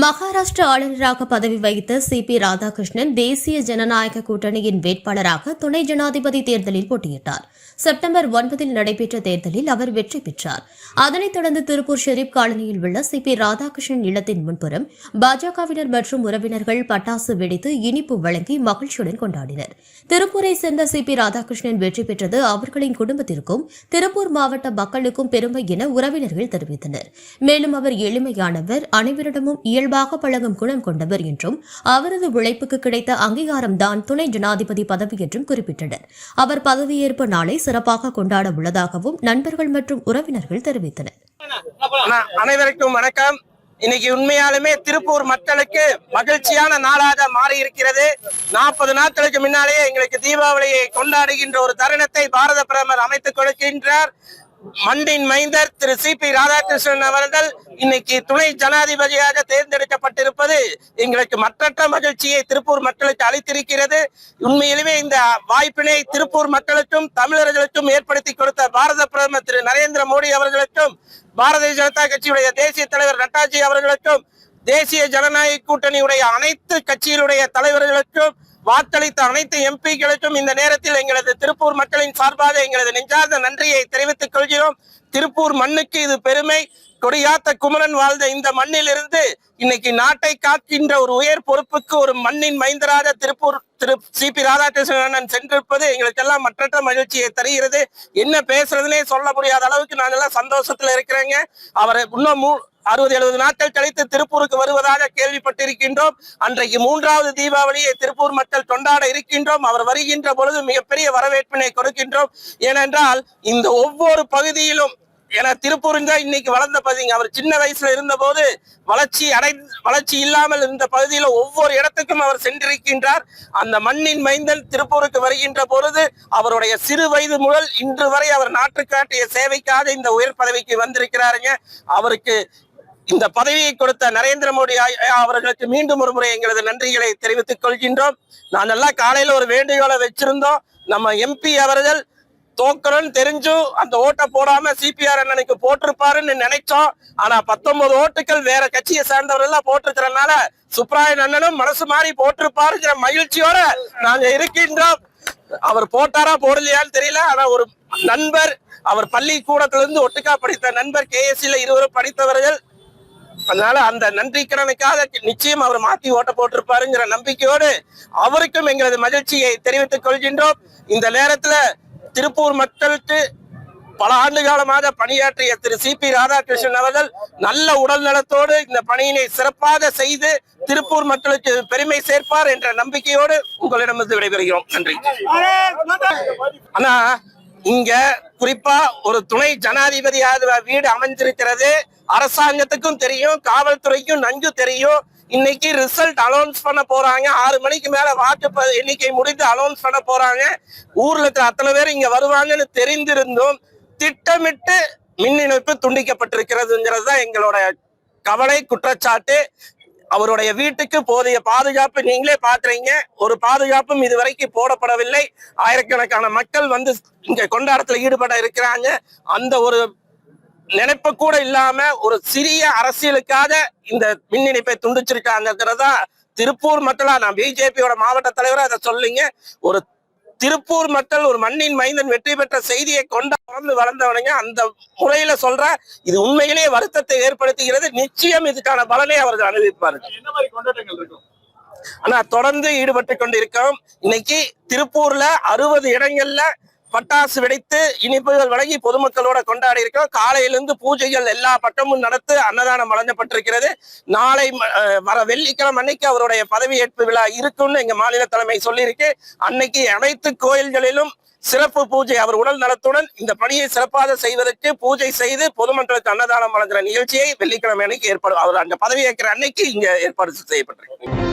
மகாராஷ்டிர ஆளுநராக பதவி வகித்த சி பி ராதாகிருஷ்ணன் தேசிய ஜனநாயக கூட்டணியின் வேட்பாளராக துணை ஜனாதிபதி தேர்தலில் போட்டியிட்டார். செப்டம்பர் ஒன்பதில் நடைபெற்ற தேர்தலில் அவர் வெற்றி பெற்றார். அதனைத் தொடர்ந்து திருப்பூர் ஷெரீப் காலனியில் உள்ள சி பி ராதாகிருஷ்ணன் இல்லத்தின் முன்புறம் பாஜகவினர் மற்றும் உறவினர்கள் பட்டாசு வெடித்து இனிப்பு வழங்கி மகிழ்ச்சியுடன் கொண்டாடினர். திருப்பூரை சேர்ந்த சி பி ராதாகிருஷ்ணன் வெற்றி பெற்றது அவர்களின் குடும்பத்திற்கும் திருப்பூர் மாவட்ட மக்களுக்கும் பெருமை என உறவினர்கள் தெரிவித்தனர். மேலும் அவர் எளிமையானவர் அனைவரிடமும் இயல்பாக பழகும் குணம் கொண்டவர் என்றும் அவரது உழைப்புக்கு கிடைத்த அங்கீகாரம்தான் துணை ஜனாதிபதி பதவி என்றும் குறிப்பிட்டனர். அவர் பதவியேற்பு நாளை சிறப்பாக கொண்டாட உள்ளதாகவும் நண்பர்கள் மற்றும் உறவினர்கள் தெரிவித்தனர். அனைவருக்கும் வணக்கம். இன்னைக்கு உண்மையாலுமே திருப்பூர் மக்களுக்கு மகிழ்ச்சியான நாளாக மாறி இருக்கிறது நாற்பது நாட்களுக்கு முன்னாலேயே எங்களுக்கு தீபாவளியை கொண்டாடுகின்ற ஒரு தருணத்தை பாரத பிரதமர் அமைத்துக் கொடுக்கின்றார். மண்டின் மைந்தர் திரு சி பி ராதாகிருஷ்ணன் அவர்கள் இன்னைக்கு துணை ஜனாதிபதியாக தேர்ந்தெடுக்கப்பட்டிருப்பது எங்களுக்கு மற்றற்ற மகிழ்ச்சியை திருப்பூர் மக்களுக்கு அளித்திருக்கிறது. உண்மையிலுமே இந்த வாய்ப்பினை திருப்பூர் மக்களுக்கும் தமிழர்களுக்கும் ஏற்படுத்தி கொடுத்த பாரத பிரதமர் திரு நரேந்திர மோடி அவர்களுக்கும் பாரதிய ஜனதா கட்சியுடைய தேசிய தலைவர் நட்டாஜி அவர்களுக்கும் தேசிய ஜனநாயக கூட்டணியுடைய அனைத்து கட்சியினுடைய தலைவர்களுக்கும் வாக்களித்த அனைத்து எம்பிக்களுக்கும் இந்த நேரத்தில் எங்களது திருப்பூர் மக்களின் சார்பாக எங்களது நெஞ்சார்ந்த நன்றியை தெரிவித்துக் கொள்கிறோம். திருப்பூர் மண்ணுக்கு இது பெருமை. கொடியாத்த குமரன் வாழ்ந்த இந்த மண்ணிலிருந்து இன்னைக்கு நாட்டை காக்கின்ற ஒரு உயர் பொறுப்புக்கு ஒரு மண்ணின் மைந்தராக திருப்பூர் திரு சி பி ராதாகிருஷ்ணன் சென்றிருப்பது எங்களுக்கெல்லாம் மற்றற்ற மகிழ்ச்சியை தருகிறது. என்ன பேசுறதுனே சொல்ல முடியாத அளவுக்கு நான் எல்லாம் சந்தோஷத்துல இருக்கிறேங்க. அவரை இன்னும் அறுபது எழுபது நாட்கள் கழித்து திருப்பூருக்கு வருவதாக கேள்விப்பட்டிருக்கின்றோம். அன்றைக்கு மூன்றாவது தீபாவளியை திருப்பூர் மக்கள் கொண்டாட இருக்கின்றோம். அவர் வருகின்ற பொழுது மிகப்பெரிய வரவேற்பினை கொடுக்கின்றோம். ஏனென்றால் இந்த ஒவ்வொரு பகுதியிலும் ஏன்னா திருப்பூர் தான் இன்னைக்கு வளர்ந்த பகுதிங்க. அவர் சின்ன வயசுல இருந்த போது வளர்ச்சி அடை வளர்ச்சி இல்லாமல் இருந்த பகுதியில ஒவ்வொரு இடத்துக்கும் அவர் சென்றிருக்கின்றார். அந்த மண்ணின் மைந்தன் திருப்பூருக்கு வருகின்ற பொழுது அவருடைய சிறு வயது முதல் இன்று வரை அவர் நாட்டுக்காட்டிய சேவைக்காக இந்த உயர் பதவிக்கு வந்திருக்கிறாருங்க. அவருக்கு இந்த பதவியை கொடுத்த நரேந்திர மோடி அவர்களுக்கு மீண்டும் ஒரு முறை எங்களது நன்றிகளை தெரிவித்துக் கொள்கின்றோம். நான் நல்லா காலையில ஒரு வேண்டுகோளை வச்சிருந்தோம். நம்ம எம்பி அவர்கள் தோக்கணும்னு தெரிஞ்சும் அந்த ஓட்டை போடாம சிபிஆர் அண்ணனுக்கு போட்டிருப்பாருன்னு நினைச்சோம். ஆனா பத்தொன்பது ஓட்டுகள் வேற கட்சியை சேர்ந்தவர்கள் எல்லாம் போட்டிருக்கிறனால சுப்ராயன் அண்ணனும் மனசு மாறி போட்டிருப்பாருங்கிற மகிழ்ச்சியோட நாங்க இருக்கின்றோம். அவர் போட்டாரா போடலையான்னு தெரியல. ஆனா ஒரு நண்பர் அவர் பள்ளிக்கூடத்திலிருந்து ஒட்டுக்கா படித்த நண்பர் கேஎஸ்சில இருவரும் படித்தவர்கள். அதனால அந்த நன்றி கடனுக்காக நிச்சயம் அவர் மாத்தி ஓட்ட போட்டிருப்பாருங்கிற நம்பிக்கையோடு அவருக்கும் எங்களது மகிழ்ச்சியை தெரிவித்துக் கொள்கின்றோம். இந்த நேரத்துல திருப்பூர் மக்களுக்கு பல ஆண்டு காலமாக பணியாற்றிய திரு சி பி ராதாகிருஷ்ணன் அவர்கள் நல்ல உடல் நலத்தோடு இந்த பணியினை சிறப்பாக செய்து திருப்பூர் மக்களுக்கு பெருமை சேர்ப்பார் என்ற நம்பிக்கையோடு உங்களிடமிருந்து விடைபெறுகிறோம். நன்றி. அண்ணா இங்க குறிப்பா ஒரு துணை ஜனாதிபதியாக வீடு அமைஞ்சிருக்கிறது. அரசாங்கத்துக்கும் தெரியும் காவல்துறைக்கும் நன்கு தெரியும். இன்னைக்கு ரிசல்ட் அலௌன்ஸ் பண்ண போறாங்க. ஆறு மணிக்கு மேல வாக்கு எண்ணிக்கை முடிந்து அலௌன்ஸ் பண்ண போறாங்க. ஊர்ல இருக்கிற அத்தனை பேர் இங்க வருவாங்கன்னு தெரிந்திருந்தும் திட்டமிட்டு மின் இணைப்பு துண்டிக்கப்பட்டிருக்கிறதுங்கிறது தான் எங்களோட கவலை குற்றச்சாட்டு. அவருடைய வீட்டுக்கு போதிய பாதுகாப்பு நீங்களே பாக்குறீங்க ஒரு பாதுகாப்பும் இதுவரைக்கும் போடப்படவில்லை. ஆயிரக்கணக்கான மக்கள் வந்து இங்க கொண்டாடத்துல ஈடுபட இருக்கிறாங்க. அந்த ஒரு நினைப்பு கூட இல்லாம ஒரு சிறிய அரசியலுக்காக இந்த மின் இணைப்பை துண்டிச்சிருக்காங்கிறதா திருப்பூர் மக்களா நான் பிஜேபியோட மாவட்ட தலைவரா அதை சொல்லுங்க. ஒரு திருப்பூர் மக்கள் ஒரு மண்ணின் மைந்தன் வெற்றி பெற்ற செய்தியை கொண்டு வளர்ந்து வளர்ந்தவனுங்க அந்த முறையில சொல்ற இது உண்மையிலேயே வருத்தத்தை ஏற்படுத்துகிறது. நிச்சயம் இதுக்கான பலனை அவர்கள் அனுபவிப்பார்கள். ஆனா தொடர்ந்து ஈடுபட்டு கொண்டிருக்கோம் இன்னைக்கு திருப்பூர்ல அறுபது இடங்கள்ல பட்டாசு வெடித்து இனிப்புகள் வழங்கி பொதுமக்களோட கொண்டாடி இருக்கோம் காலையிலிருந்து பூஜைகள் எல்லா பட்டமும் நடத்து அன்னதானம் வழங்கப்பட்டிருக்கிறது. நாளை வர வெள்ளிக்கிழமை அன்னைக்கு அவருடைய பதவியேற்பு விழா இருக்கும்னு எங்க மாநில தலைமை சொல்லியிருக்கு. அன்னைக்கு அனைத்து கோயில்களிலும் சிறப்பு பூஜை அவர் உடல் நலத்துடன் இந்த பணியை சிறப்பாக செய்வதற்கு பூஜை செய்து பொதுமக்களுக்கு அன்னதானம் வழங்குற நிகழ்ச்சியை வெள்ளிக்கிழமை அன்னைக்கு ஏற்பாடு அவர் அந்த பதவியேற்கிற அன்னைக்கு இங்க ஏற்பாடு செய்யப்பட்டிருக்கு.